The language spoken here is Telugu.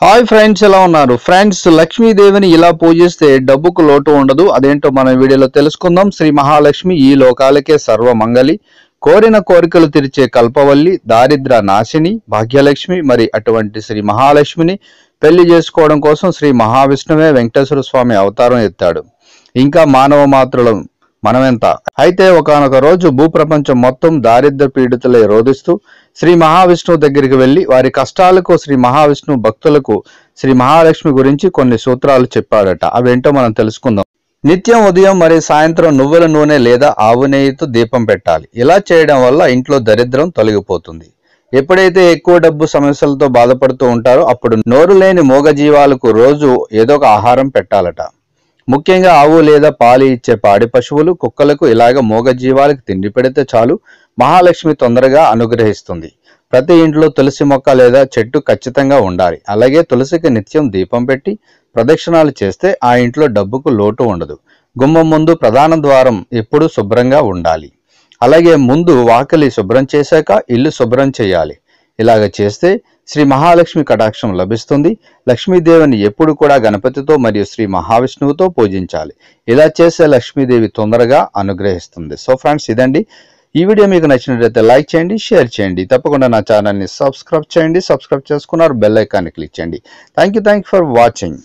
హాయ్ ఫ్రెండ్స్ ఎలా ఉన్నారు? ఫ్రెండ్స్ లక్ష్మీదేవిని ఇలా పూజిస్తే డబ్బుకు లోటు ఉండదు. అదేంటో మన వీడియోలో తెలుసుకుందాం. శ్రీ మహాలక్ష్మి ఈ లోకాలకే సర్వమంగళి. కోరిన కోరికలు తీర్చే కల్పవల్లి దారిద్ర నాశిని భాగ్యలక్ష్మి మరి అటువంటి శ్రీ మహాలక్ష్మిని పెళ్ళి చేసుకోవడం కోసం శ్రీ మహావిష్ణువే వెంకటేశ్వర స్వామి అవతారం ఎత్తాడు. ఇంకా మానవ మాత్రులం మనమెంత? అయితే ఒకానొక రోజు భూప్రపంచం మొత్తం దారిద్ర పీడితులై రోధిస్తూ శ్రీ మహావిష్ణువు దగ్గరికి వెళ్ళి వారి కష్టాలకు శ్రీ మహావిష్ణువు భక్తులకు శ్రీ మహాలక్ష్మి గురించి కొన్ని సూత్రాలు చెప్పాడట. అవేంటో మనం తెలుసుకుందాం. నిత్యం ఉదయం మరియు సాయంత్రం నువ్వుల నూనె లేదా ఆవు నెయ్యితో దీపం పెట్టాలి. ఇలా చేయడం వల్ల ఇంట్లో దరిద్రం తొలగిపోతుంది. ఎప్పుడైతే ఎక్కువ డబ్బు సమస్యలతో బాధపడుతూ ఉంటారో అప్పుడు నోరు లేని మూగజీవాలకు రోజు ఏదో ఒక ఆహారం పెట్టాలట. ముఖ్యంగా ఆవు లేదా పాలు ఇచ్చే పాడి పశువులు కుక్కలకు ఇలాగ మూగ జీవాలకు తిండి పెడితే చాలు మహాలక్ష్మి తొందరగా అనుగ్రహిస్తుంది. ప్రతి ఇంట్లో తులసి మొక్క లేదా చెట్టు ఖచ్చితంగా ఉండాలి. అలాగే తులసికి నిత్యం దీపం పెట్టి ప్రదక్షిణాలు చేస్తే ఆ ఇంట్లో డబ్బుకు లోటు ఉండదు. గుమ్మం ముందు ప్రధాన ద్వారం ఎప్పుడూ శుభ్రంగా ఉండాలి. అలాగే ముందు వాకిలి శుభ్రం చేశాక ఇల్లు శుభ్రం చేయాలి. ఇలాగ చేస్తే శ్రీ మహాలక్ష్మి కటాక్షం లభిస్తుంది. లక్ష్మీదేవిని ఎప్పుడు కూడా గణపతితో మరియు శ్రీ మహావిష్ణువుతో పూజించాలి. ఇలా చేసే లక్ష్మీదేవి తొందరగా అనుగ్రహిస్తుంది. సో ఫ్రెండ్స్ ఇదండి. ఈ వీడియో మీకు నచ్చినట్లయితే లైక్ చేయండి షేర్ చేయండి. తప్పకుండా నా ఛానల్ని సబ్స్క్రైబ్ చేయండి. సబ్స్క్రైబ్ చేసుకున్నారు బెల్ ఐకాన్ని క్లిక్ చేయండి. Thank you thank you for watching.